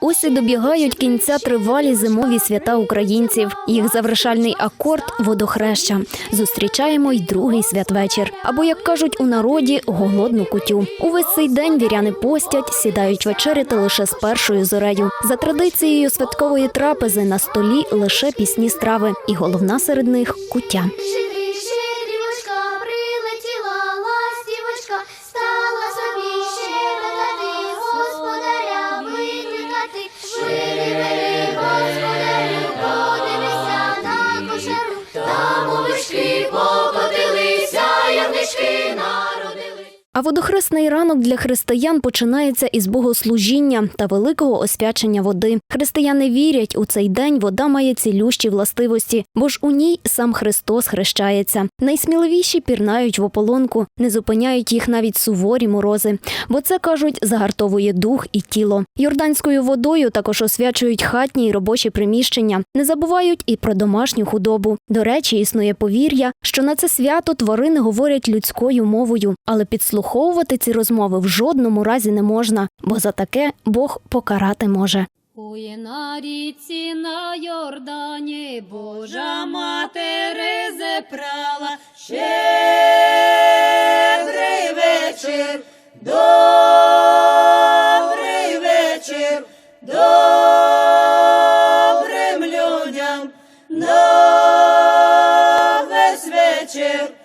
Ось і добігають кінця тривалі зимові свята українців. Їх завершальний акорд водохреща. Зустрічаємо й другий святвечір. Або, як кажуть у народі, голодну кутю. Увесь цей день віряни постять, сідають вечеряти лише з першою зорею. За традицією святкової трапези на столі лише пісні страви, і головна серед них кутя. А водохресний ранок для християн починається із богослужіння та великого освячення води. Християни вірять, у цей день вода має цілющі властивості, бо ж у ній сам Христос хрещається. Найсміливіші пірнають в ополонку, не зупиняють їх навіть суворі морози, бо це кажуть загартовує дух і тіло. Йорданською водою також освячують хатні й робочі приміщення. Не забувають і про домашню худобу. До речі, існує повір'я, що на це свято тварини говорять людською мовою, але Прослуховувати ці розмови в жодному разі не можна, бо за таке Бог покарати може. Ує на ріці на Йордані, Божа матери зепрала щедрий вечір, добрий вечір, добрим людям, на весь.